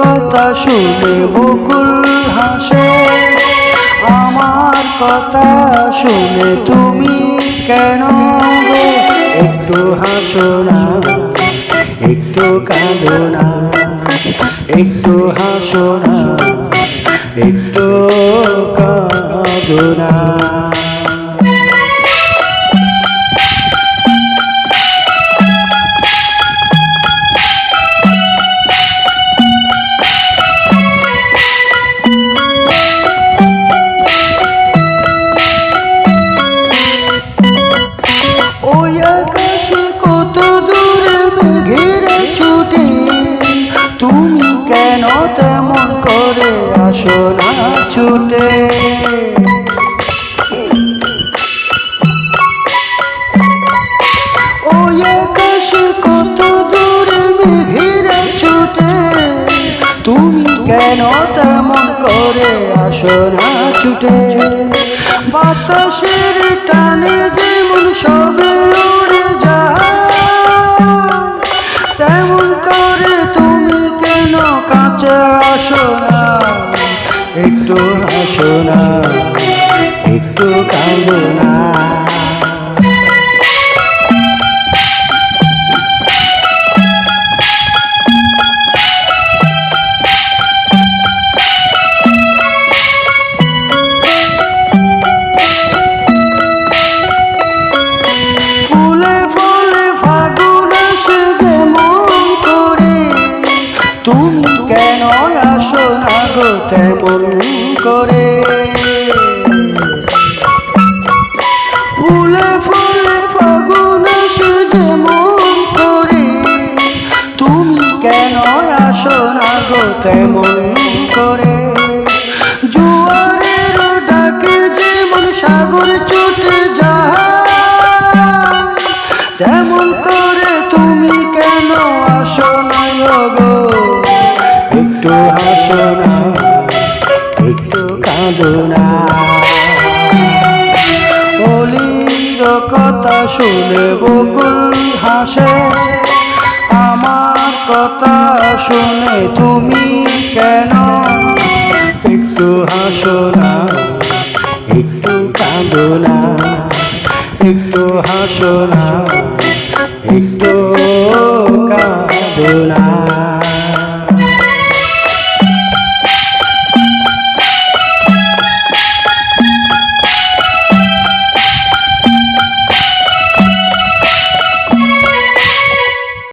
কথা শুনে বকুল হাসে। আমার কথা শুনে তুমি কেন একটু হাসো না, একটু কাঁদো না, একটু হাসো না, একটু কাঁদো না। তেমন করে আসো না ছুটে ছুটে। তুমি কেন তেমন করে আসো না ছুটে? বাতাসের টানে যেমন সবে একটু হাসো না একটু কাঁদো না। না গো তেমন করে? ফুলে ফুলে ফাগুন আসে যেমন করে। তুমি কেন আসো না গো তেমন করে? জোয়ারের ডাকে যেমন সাগর ছুটে যায়, তেমন করে তুমি কেন আসো না গো? একটু হাসো না। একটু না অলির কথা শুনে বকুল হাসে? আমার কথা শুনে তুমি কেন? একটু হাসো না, একটু কাঁদো না। একটু হাসো না, একটু কাঁদো না।